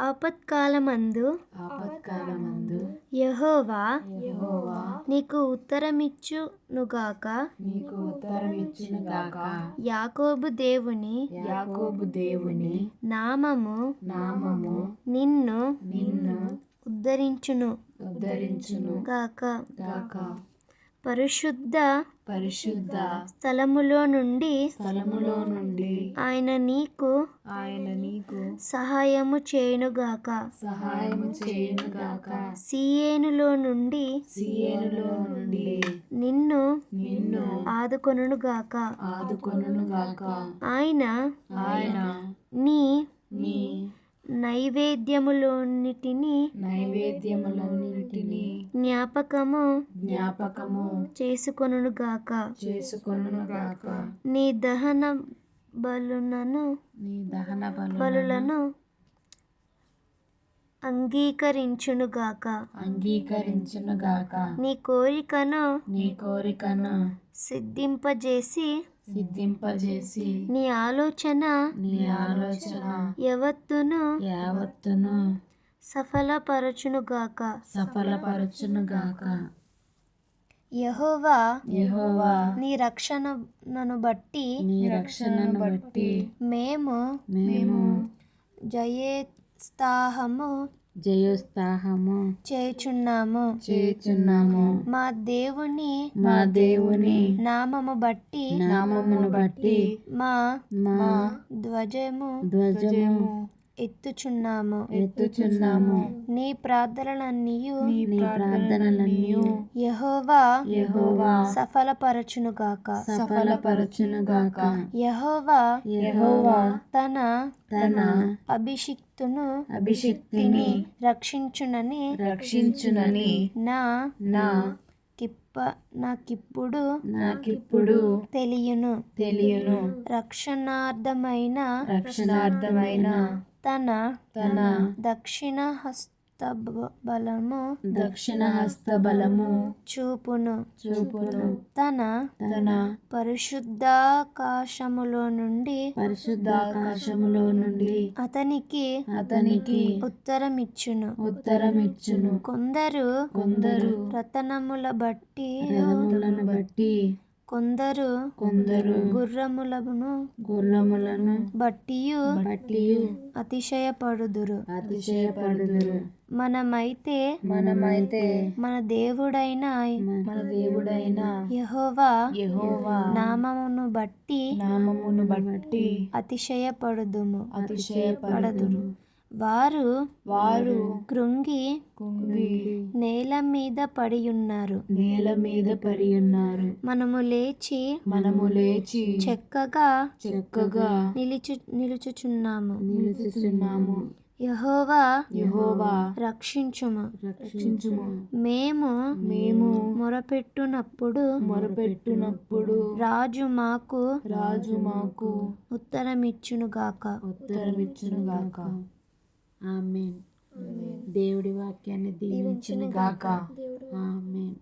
ఆపత్కాలమందు ఆపత్కాలమందు యెహోవా యెహోవా నీకు ఉత్తరమిచ్చునుగాక. నీకు ఉత్తరమిచ్చునుగాక. యాకోబు దేవుని యాకోబు దేవుని నామము నామము నిన్ను నిన్ను ఉద్ధరించును. ఉద్ధరించును. గాక. గాక. పరిశుద్ధ పరిశుద్ధ స్థలములో నుండి స్థలములో నుండి ఆయన నీకు ఆయన నీకు సహాయము చేయునుగాక. సహాయము చేయునుగాక. సియేనులో నుండి సియేనులో నుండి నిన్ను నిన్ను ఆదుకొనుగాక ఆదుకొనుగాక ఆయన ఆయన నీ నీ నైవేద్యములోన్నిటిని నైవేద్యములన్నిటిని జ్ఞాపకము జ్ఞాపకము చేసుకొనుగాక. చేసుకొనుగాక. నీ దహన బలులను నీ దహన బలు బలులను అంగీకరించునుగాక. అంగీకరించునుగాక. నీ కోరికను నీ కోరికను సిద్ధింపజేసి సిద్ధింపజేసి నీ ఆలోచన నీ ఆలోచన యావత్తును యావత్తును సఫలపరచునుగాక. సఫలపరచునుగాక. యెహోవా యెహోవా నీ రక్షణను బట్టి నీ రక్షణను బట్టి మేము మేము జయోత్సాహము జయోత్సాహము. చేయుచున్నాము చేయుచున్నాము మా దేవుని మా దేవుని నామము బట్టి నామమును బట్టి మా మా ధ్వజము ధ్వజము ఎత్తుచున్నాము. ఎత్తుచున్నాము. నీ ప్రార్థనలన్నీయు నీ ప్రార్థనలన్నీ యెహోవా యెహోవా సఫలపరచునుగాక. సఫలపరచునుగాక. యెహోవా యెహోవా తన తన అభిషిక్తును అభిషక్తిని రక్షించునని రక్షించునని నా నా కిప్ప నాకిప్పుడు నాకిప్పుడు తెలియను. తెలియను. రక్షణార్థమైన రక్షణార్థమైన తన తన దక్షిణ హస్త బలము దక్షిణ హస్త బలము చూపును. చూపును. తన తన పరిశుద్ధాకాశములో నుండి పరిశుద్ధాకాశములో నుండి అతనికి అతనికి ఉత్తరమిచ్చును. ఉత్తరమిచ్చును. కొందరు కొందరు రతనముల బట్టి రథములను బట్టి కొందరు కొందరు గుర్రములను గుర్రములను బట్టియు బట్టి అతిశయపడుదురు. అతిశయపడుదురు. మనమైతే మనమైతే మన దేవుడైన మన దేవుడైన యెహోవా యెహోవా నామమును బట్టి నామమును బట్టి అతిశయపడుదుము. అతిశయపడుదురు. వారు వారు కృంగి కుంగి నేల మీద పడి ఉన్నారు నేల మీద పడి ఉన్నారు మనము లేచి మనము లేచి చక్కగా చక్కగా నిలుచు నిలుచుచున్నాము. నిలుచుచున్నాము. యెహోవా యెహోవా రక్షించుము. రక్షించుము. మేము మేము మొరపెట్టునప్పుడు మొరపెట్టునప్పుడు రాజు మాకు రాజు మాకు ఉత్తరమిచ్చునుగాక. ఉత్తరమిచ్చునుగాక. ఆమేన్. దేవుడి వాక్యాన్ని దీవించును గాక. ఆమేన్.